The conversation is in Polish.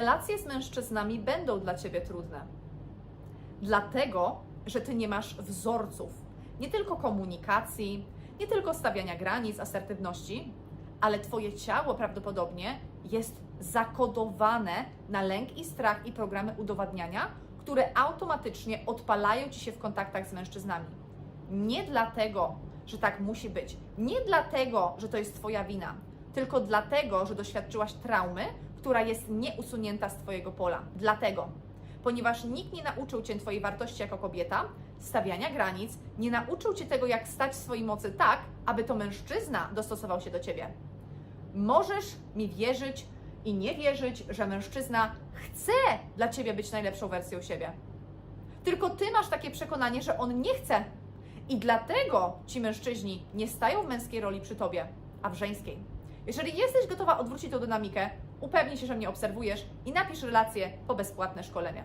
Relacje z mężczyznami będą dla ciebie trudne. Dlatego, że ty nie masz wzorców, nie tylko komunikacji, nie tylko stawiania granic, asertywności, ale twoje ciało prawdopodobnie jest zakodowane na lęk i strach i programy udowadniania, które automatycznie odpalają ci się w kontaktach z mężczyznami. Nie dlatego, że tak musi być, nie dlatego, że to jest twoja wina, tylko dlatego, że doświadczyłaś traumy, która jest nieusunięta z twojego pola. Dlatego, ponieważ nikt nie nauczył cię twojej wartości jako kobieta, stawiania granic, nie nauczył cię tego, jak stać w swojej mocy tak, aby to mężczyzna dostosował się do ciebie. Możesz mi wierzyć i nie wierzyć, że mężczyzna chce dla ciebie być najlepszą wersją siebie. Tylko ty masz takie przekonanie, że on nie chce. I dlatego ci mężczyźni nie stają w męskiej roli przy tobie, a w żeńskiej. Jeżeli jesteś gotowa odwrócić tę dynamikę, upewnij się, że mnie obserwujesz i napisz relację po bezpłatne szkolenie.